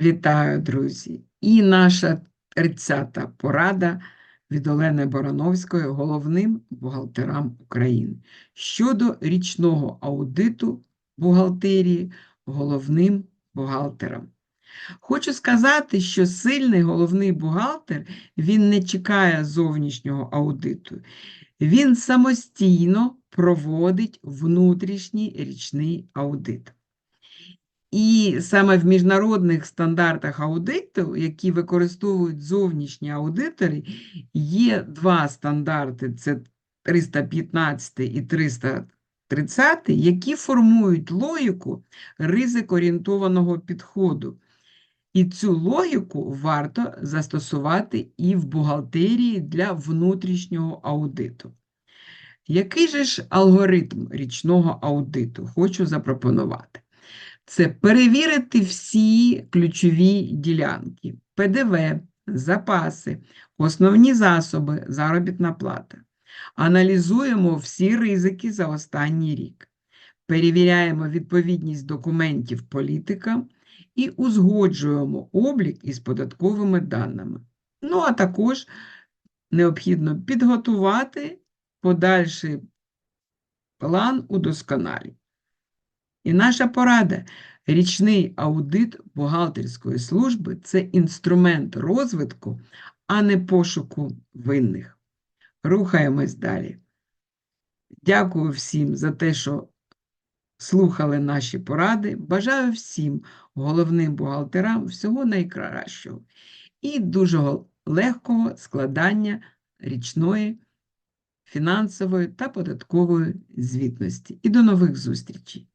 Вітаю, друзі! І наша 30-та порада від Олени Барановської головним бухгалтерам України щодо річного аудиту бухгалтерії головним бухгалтерам. Хочу сказати, що сильний головний бухгалтер він не чекає зовнішнього аудиту. Він самостійно проводить внутрішній річний аудит. І саме в міжнародних стандартах аудиту, які використовують зовнішні аудитори, є два стандарти: це 315 і 330, які формують логіку ризикоорієнтованого підходу. І цю логіку варто застосувати і в бухгалтерії для внутрішнього аудиту. Який же ж алгоритм річного аудиту хочу запропонувати? Це перевірити всі ключові ділянки: ПДВ, запаси, основні засоби, заробітна плата. Аналізуємо всі ризики за останній рік. Перевіряємо відповідність документів політикам і узгоджуємо облік із податковими даними. Ну, а також необхідно підготувати подальший план удосконалень. І наша порада річний аудит бухгалтерської служби це інструмент розвитку, а не пошуку винних. Рухаємось далі. Дякую всім за те, що слухали наші поради. Бажаю всім головним бухгалтерам всього найкращого і дуже легкого складання річної фінансової та податкової звітності. І до нових зустрічей!